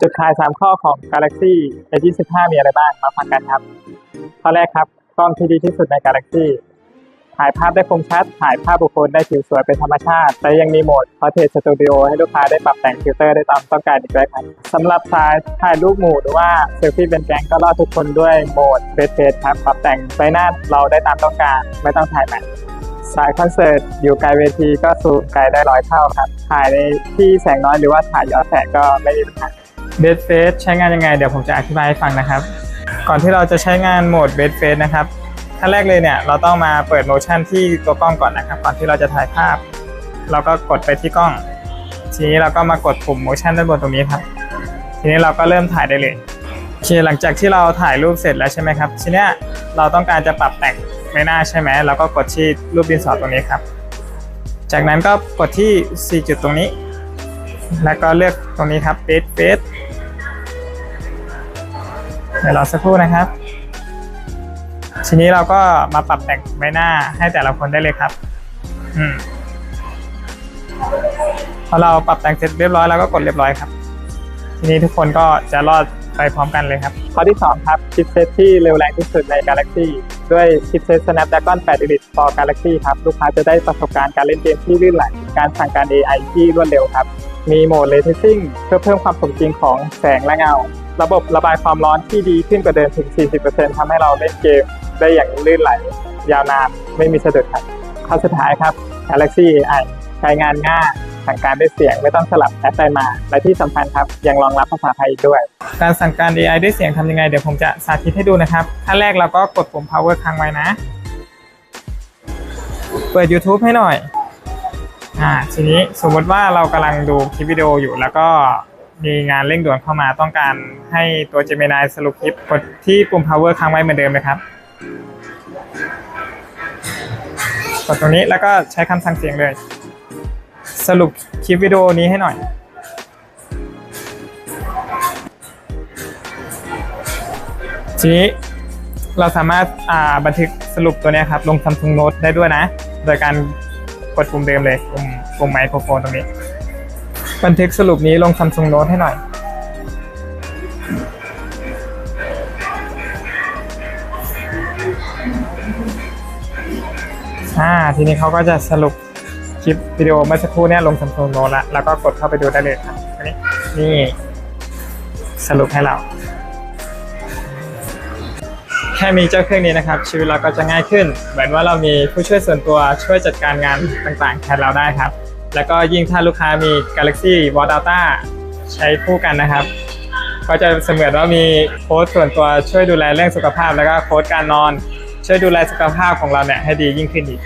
จุดขาย 3 ข้อของ Galaxy A25 มีอะไรบ้างมาฟังกันครับ ข้อแรกครับ กล้องที่ดีที่สุดใน Galaxy ถ่ายภาพได้คมชัด ถ่ายภาพบุคคลได้ผิวสวยเป็นธรรมชาติ และยังมีโหมด Portrait Studio ให้ลูกค้าได้ปรับแต่งฟิลเตอร์ได้ตามต้องการอีกด้วยครับสำหรับสายถ่ายรูปหมู่หรือว่าเซลฟี่เป็นแก๊งก็รอดทุกคนด้วยโหมดเบสเฟสครับปรับแต่งใบหน้าเราได้ตามต้องการ ไม่ต้องถ่ายแมทสายคอนเสิร์ตอยู่ไกลเวทีก็สูงไกลได้ร้อยเท่าครับ ถ่ายในที่แสงน้อยหรือว่าถ่ายย้อนแสงก็ไม่มีปัญหา เบสเฟสใช้งานยังไง เดี๋ยวผมจะอธิบายให้ฟังนะครับ ก่อนที่เราจะใช้งานโหมดเบสเฟสนะครับขั้นแรกเลยเนี่ยเราต้องมาเปิดโมชั่นที่ตัวกล้องก่อนนะครับก่อนที่เราจะถ่ายภาพ เราก็กดไปที่กล้อง ทีนี้เราก็มากดปุ่มโมชั่นด้านบนตรงนี้ครับ ทีนี้เราก็เริ่มถ่ายได้เลยโอเคหลังจากที่เราถ่ายรูปเสร็จแล้วใช่ไหมครับทีนี้เราต้องการจะปรับแต่งใบหน้าใช่ไหมเราก็กดที่รูปดินสอตรงนี้ครับ จากนั้นก็กดที่ 4 จุดตรงนี้ แล้วก็เลือกตรงนี้ครับเบสเบส เดี๋ยวรอสักครู่นะครับ ทีนี้เราก็มาปรับแต่งใบหน้าให้แต่ละคนได้เลยครับ อืมพอเราปรับแต่งเสร็จเรียบร้อยแล้วก็กดเรียบร้อยครับ ทีนี้ทุกคนก็จะรอดไปพร้อมกันเลยครับ ข้อที่ 2 ครับชิปเซตที่เร็วแรงที่สุดใน Galaxy ด้วยชิปเซต Snapdragon 8 Elite for Galaxy ครับ ลูกค้าจะได้ประสบการณ์การเล่นเกมที่ลื่นไหลการสั่งการ AI ที่รวดเร็วครับ มีโหมด Ray Tracing เพื่อเพิ่มความสมจริงของแสงและเงา ระบบระบายความร้อนที่ดีขึ้นกว่าเดิมถึง 40%ทำให้เราเล่นเกมได้อย่างลื่นไหล ยาวนานไม่มีสะดุดครับข้อสุดท้ายครับ Galaxy AI ใช้งานง่ายสั่งการด้วยเสียงไม่ต้องสลับแอปไปมา และที่สำคัญครับยังรองรับภาษาไทยอีกด้วย การสั่งการ AI ด้วยเสียงทำยังไง เดี๋ยวผมจะสาธิตให้ดูนะครับขั้นแรกเราก็กดปุ่ม power ค้างไว้นะ เปิด YouTube ให้หน่อยอ่าทีนี้สมมติว่าเรากำลังดูคลิปวิดีโออยู่แล้วก็ มีงานเร่งด่วนเข้ามาต้องการให้ตัว Gemini สรุปคลิปกดที่ปุ่ม power ค้างไว้เหมือนเดิมเลยครับกดตรงนี้แล้วก็ใช้คำสั่งเสียงเลย สรุปคลิปวิดีโอนี้ให้หน่อย ทีนี้เราสามารถาบันทึกสรุปตัวนี้ครับ ลง Samsung Note ได้ด้วยนะ โดยการกดปุ่มเดิมเลยปุ่มปุ่มไมโครโฟนตรงนี้ บันทึกสรุปนี้ลง Samsung Note ให้หน่อย อ่า ทีนี้เขาก็จะสรุปคลิปวิดีโอเมื่อสักครู่เนี่ยลง Samsung Note ละแล้วก็กดเข้าไปดูได้เลยครับอันนี้นี่สรุปให้เรา แค่มีเจ้าเครื่องนี้นะครับ ชีวิตเราก็จะง่ายขึ้น เหมือนว่าเรามีผู้ช่วยส่วนตัวช่วยจัดการงานต่างๆแทนเราได้ครับ แล้วก็ยิ่งถ้าลูกค้ามี Galaxy Watch Data ใช้คู่กันนะครับ ก็จะเสมือนว่ามีโค้ดส่วนตัวช่วยดูแลเรื่องสุขภาพ แล้วก็โค้ดการนอน ช่วยดูแลสุขภาพของเราเนี่ยให้ดียิ่งขึ้นอีก